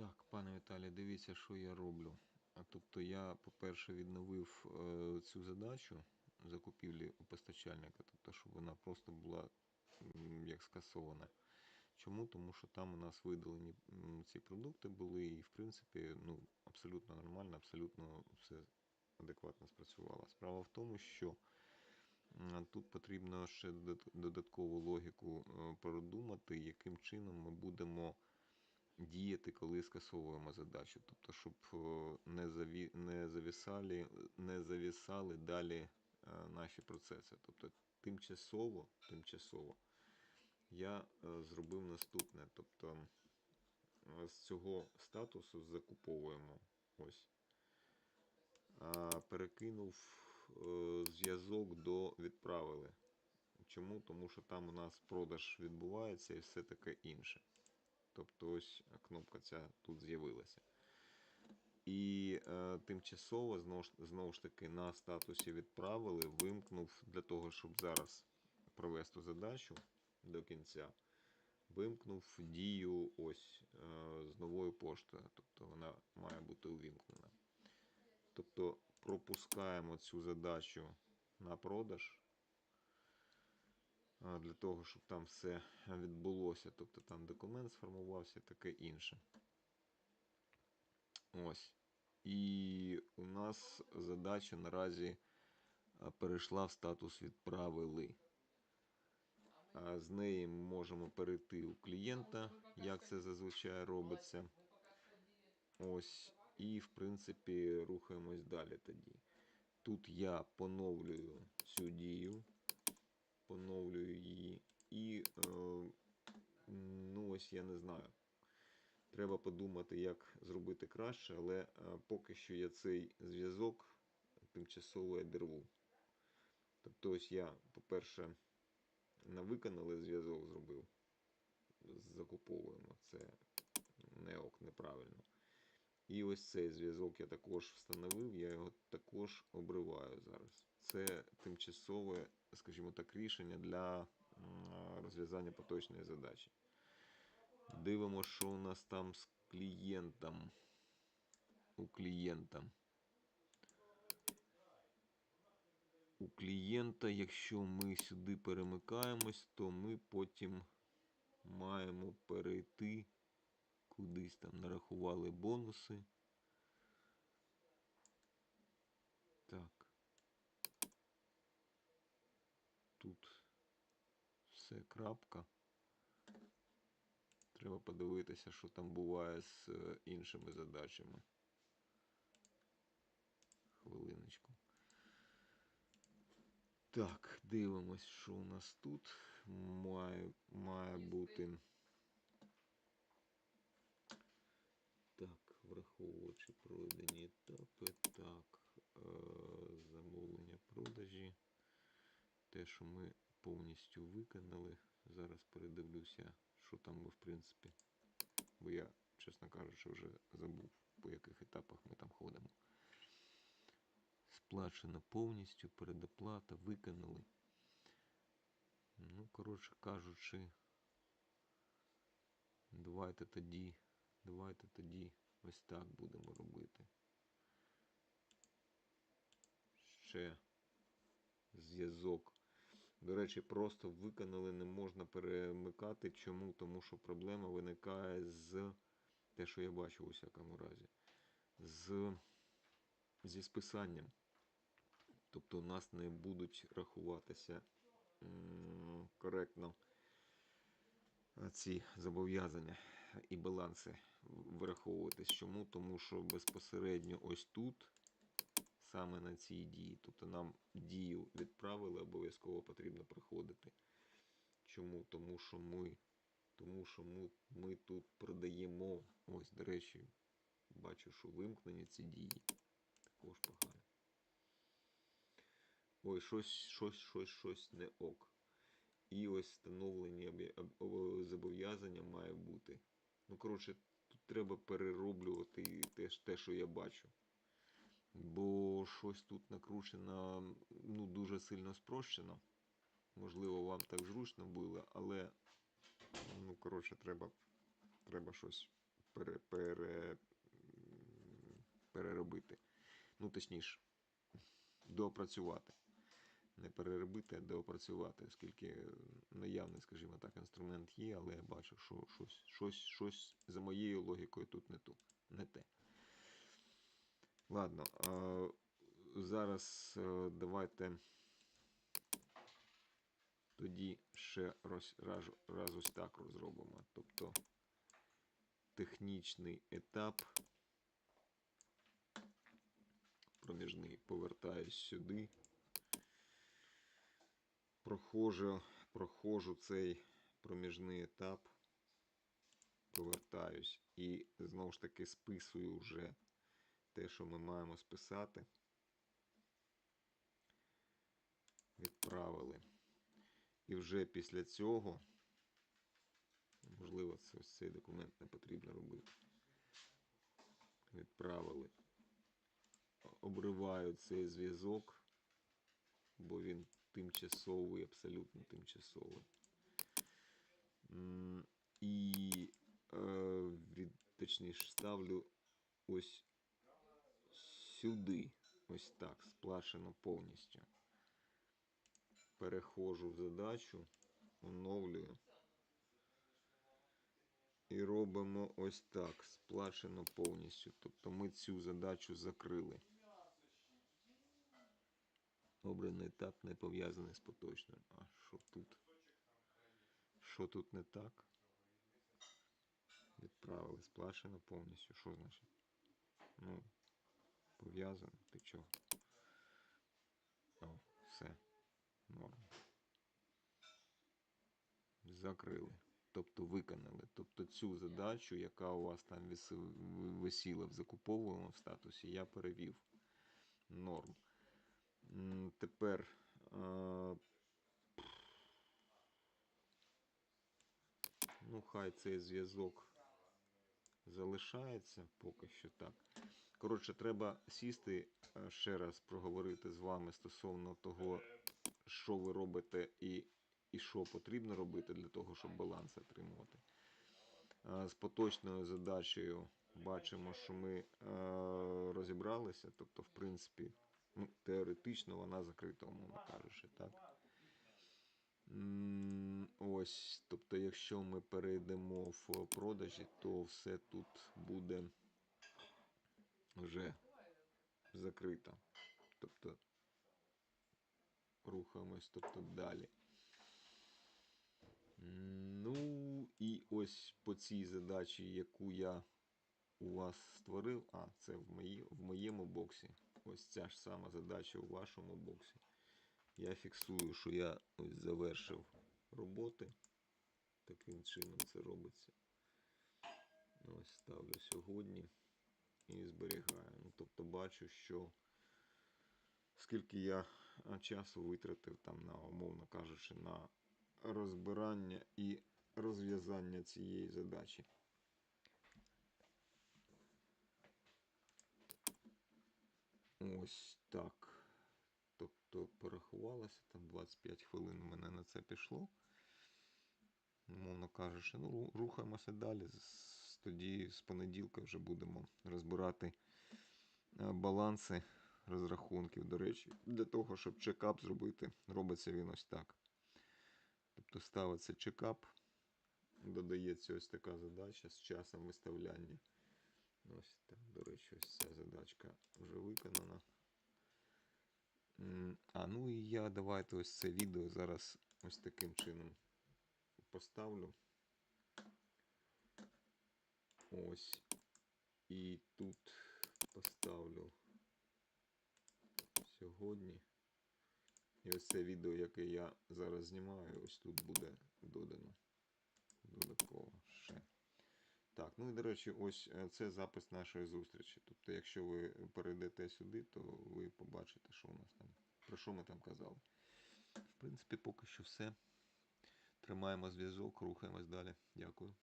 Так, пане Віталій, дивіться, що я роблю. А тобто я, по-перше, відновив е, цю задачу закупівлі у постачальника, тобто, щоб вона просто була як скасована. Чому? Тому що там у нас видалені ці продукти були, і в принципі ну, абсолютно нормально, абсолютно все адекватно спрацювало. Справа в тому, що тут потрібно ще додат- додаткову логіку е, продумати, яким чином ми будемо діяти, коли скасовуємо задачу. Тобто, щоб е, не, заві... не, завісали, не завісали далі е, наші процеси. Тобто, тимчасово, тимчасово я е, зробив наступне. Тобто, з цього статусу закуповуємо ось. Перекинув зв'язок до відправили. Чому? Тому що там у нас продаж відбувається і все таке інше. Тобто ось кнопка ця тут з'явилася. І е, тимчасово знову ж, знову ж таки на статусі відправили, вимкнув для того, щоб зараз провести задачу до кінця. Вимкнув дію ось е, з новою поштою. Тобто вона має бути увімкнена. Тобто пропускаємо цю задачу на продаж для того, щоб там все відбулося. Тобто там документ сформувався, таке інше. Ось. І у нас задача наразі перейшла в статус відправили. З неї ми можемо перейти у клієнта, як це зазвичай робиться. Ось. І, в принципі, рухаємось далі тоді. Тут я поновлюю цю дію, поновлюю її. І, е, ну ось я не знаю. Треба подумати, як зробити краще, але е, поки що я цей зв'язок тимчасово одерву. Тобто, ось я, по-перше, на виконали зв'язок зробив. Закуповуємо. Це не ок, неправильно. І ось цей зв'язок я також встановив, я його також обриваю зараз. Це тимчасове, скажімо так, рішення для розв'язання поточної задачі. Дивимося, що у нас там з клієнтом. У клієнта. У клієнта, якщо ми сюди перемикаємось, то ми потім маємо перейти кудись там нарахували бонуси. Так. Тут все крапка. Треба подивитися, що там буває з е, іншими задачами. Хвилиночку. Так, дивимось, що у нас тут має, має бути. Так, враховуючи пройдені етапи, так, е, замовлення продажі. Те, що ми повністю виконали. Зараз передивлюся, що там ми, в принципі. Бо я, чесно кажучи, вже забув, по яких етапах ми там ходимо. Сплачено повністю, передоплата, виконали. Ну, коротше кажучи, давайте тоді, давайте тоді ось так будемо робити. Ще зв'язок. До речі, просто виконали не можна перемикати. Чому? Тому що проблема виникає з те, що я бачу у всякому разі. З, зі списанням. Тобто у нас не будуть рахуватися коректно ці зобов'язання і баланси вираховуватись. Чому? Тому що безпосередньо ось тут, саме на цій дії, тобто нам дію відправили, обов'язково потрібно проходити. Чому? Тому що ми, тому що ми, ми тут продаємо, ось, до речі, бачу, що вимкнені ці дії. Також погано. Ой, щось, щось, щось, щось не ок. І ось встановлені зобов'язання має бути. Ну, коротше, тут треба перероблювати те, що я бачу. Бо щось тут накручено ну, дуже сильно спрощено. Можливо, вам так зручно було, але ну, коротше, треба, треба щось пере, пере, переробити. Ну, точніше, доопрацювати. Не переробити, а доопрацювати, оскільки наявний, скажімо так, інструмент є, але я бачу, що щось, щось, щось за моєю логікою тут не, ту, не те. Ладно, зараз е, давайте тоді ще раз, раз, раз ось так розробимо. Тобто технічний етап. Проміжний повертаюсь сюди. Проходжу, проходжу цей проміжний етап. Повертаюсь і знову ж таки списую вже те, що ми маємо списати. Відправили. І вже після цього, можливо, це ось цей документ не потрібно робити. Відправили. Обриваю цей зв'язок, бо він тимчасовий, абсолютно тимчасовий. І е, від, точніше ставлю ось сюди, ось так, сплашено повністю. Переходжу в задачу, оновлюю. І робимо ось так, сплашено повністю. Тобто ми цю задачу закрили. Обраний етап не пов'язаний з поточним. А що тут? Що тут не так? Відправили, сплашено повністю. Що значить? Ну, пов'язано. Ти чого? О, все. Норм. Закрили. Тобто виконали. Тобто цю задачу, яка у вас там висіла в закуповуємому статусі, я перевів. Норм. Тепер ну, хай цей зв'язок залишається поки що так. Коротше, треба сісти е, ще раз проговорити з вами стосовно того, що ви робите і, і що потрібно робити для того, щоб баланс отримувати. Е, З поточною задачею бачимо, що ми е, розібралися. Тобто, в принципі, ну, теоретично вона закрита, умовно кажучи, так? Ось, тобто, якщо ми перейдемо в продажі, то все тут буде вже закрито. Тобто рухаємось тобто, далі. Ну і ось по цій задачі, яку я у вас створив, а це в, мої, в моєму боксі. Ось ця ж сама задача у вашому боксі. Я фіксую, що я ось завершив роботи. Таким чином це робиться. Ось ставлю сьогодні і зберігаю. Ну, тобто бачу, що скільки я часу витратив там на, умовно кажучи, на розбирання і розв'язання цієї задачі. Ось так. Тобто порахувалося, там 25 хвилин у мене на це пішло. Умовно кажучи, ну, рухаємося далі. Тоді з понеділка вже будемо розбирати е, баланси розрахунків. До речі, для того, щоб чекап зробити, робиться він ось так. Тобто ставиться чекап, додається ось така задача з часом виставляння. Ось так, до речі, ось ця задачка вже виконана. А ну і я давайте ось це відео зараз ось таким чином поставлю. Ось. І тут поставлю сьогодні. І ось це відео, яке я зараз знімаю, ось тут буде додано. Додатково ще. Так, ну і до речі, ось е, це запис нашої зустрічі. Тобто, якщо ви перейдете сюди, то ви побачите, що у нас там, про що ми там казали. В принципі, поки що все. Тримаємо зв'язок, рухаємось далі. Дякую.